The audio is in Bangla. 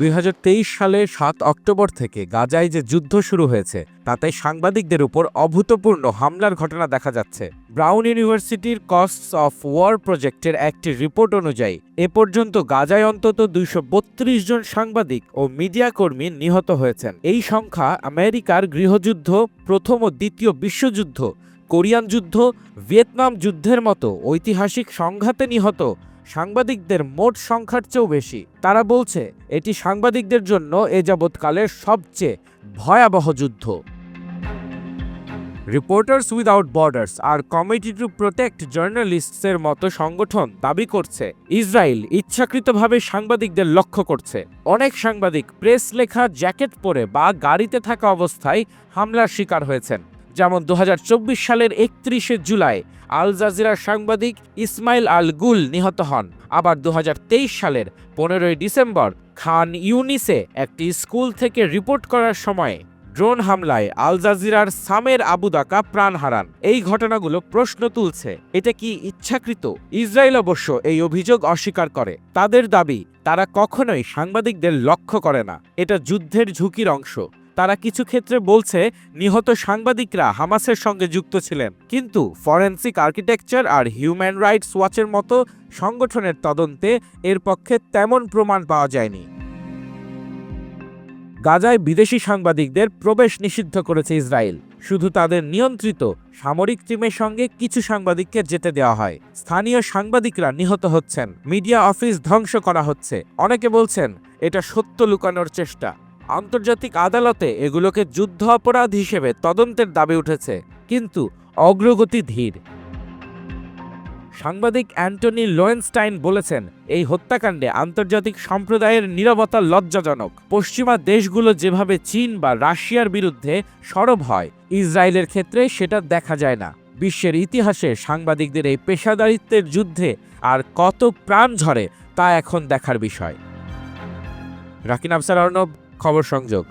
দু হাজার তেইশ সালে সাত অক্টোবর থেকে গাজায় যে যুদ্ধ শুরু হয়েছে, তাতে সাংবাদিকদের উপর অভূতপূর্ণ হামলার ঘটনা দেখা যাচ্ছে। ব্রাউন ইউনিভার্সিটির কস্টস অফ ওয়ার প্রজেক্টের একটি রিপোর্ট অনুযায়ী, এ পর্যন্ত গাজায় অন্তত দুইশো বত্রিশ জন সাংবাদিক ও মিডিয়া কর্মী নিহত হয়েছেন। এই সংখ্যা আমেরিকার গৃহযুদ্ধ, প্রথম ও দ্বিতীয় বিশ্বযুদ্ধ, কোরিয়ান যুদ্ধ, ভিয়েতনাম যুদ্ধের মতো ঐতিহাসিক সংঘাতে নিহত সাংবাদিকদের মোট সংখ্যার চেয়েও বেশি। তারা বলছে, এটি সাংবাদিকদের জন্য এ যাবৎকালের সবচেয়ে ভয়াবহ যুদ্ধ। রিপোর্টার্স উইদাউট বর্ডার্স আর কমিটি টু প্রোটেক্ট জার্নালিস্টসের মতো সংগঠন দাবি করছে, ইসরায়েল ইচ্ছাকৃতভাবে সাংবাদিকদের লক্ষ্য করছে। অনেক সাংবাদিক প্রেস লেখা জ্যাকেট পরে বা গাড়িতে থাকা অবস্থায় হামলার শিকার হয়েছেন। যেমন দু হাজার চব্বিশ সালের একত্রিশে জুলাই আল জাজিরার সাংবাদিক ইসমাইল আল গুল নিহত হন। আবার দু হাজার তেইশ সালের পনেরোই ডিসেম্বর খান ইউনিসে একটি স্কুল থেকে রিপোর্ট করার সময় ড্রোন হামলায় আল জাজিরার সামের আবু দাকা প্রাণ হারান। এই ঘটনাগুলো প্রশ্ন তুলছে, এটা কি ইচ্ছাকৃত? ইসরায়েল অবশ্য এই অভিযোগ অস্বীকার করে। তাদের দাবি, তারা কখনোই সাংবাদিকদের লক্ষ্য করে না। এটা যুদ্ধের ঝুঁকির অংশ। তারা কিছু ক্ষেত্রে বলছে নিহত সাংবাদিকরা হামাসের সঙ্গে যুক্ত ছিলেন। কিন্তু ফরেন্সিক আর্কিটেকচার আর হিউম্যান রাইটস ওয়াচের মতো সংগঠনের তদন্তে এর পক্ষে তেমন প্রমাণ পাওয়া যায়নি। গাজায় বিদেশি সাংবাদিকদের প্রবেশ নিষিদ্ধ করেছে ইসরায়েল। শুধু তাদের নিয়ন্ত্রিত সামরিক টিমের সঙ্গে কিছু সাংবাদিককে যেতে দেওয়া হয়। স্থানীয় সাংবাদিকরা নিহত হচ্ছেন। মিডিয়া অফিস ধ্বংস করা হচ্ছে। অনেকে বলছেন, এটা সত্য লুকানোর চেষ্টা। আন্তর্জাতিক আদালতে এগুলোকে যুদ্ধ অপরাধ হিসেবে তদন্তের দাবি উঠেছে, কিন্তু অগ্রগতি ধীর। সাংবাদিক অ্যান্টনি লোয়েনস্টাইন বলেছেন, এই হত্যাকাণ্ডে আন্তর্জাতিক সম্প্রদায়ের নিরবতা লজ্জাজনক। পশ্চিমা দেশগুলো যেভাবে চীন বা রাশিয়ার বিরুদ্ধে সরব হয়, ইসরায়েলের ক্ষেত্রে সেটা দেখা যায় না। বিশ্বের ইতিহাসে সাংবাদিকদের এই পেশাদারিত্বের যুদ্ধে আর কত প্রাণ ঝরে তা এখন দেখার বিষয়। রাকিন আফসার অর্ণব খবর সংযোগ।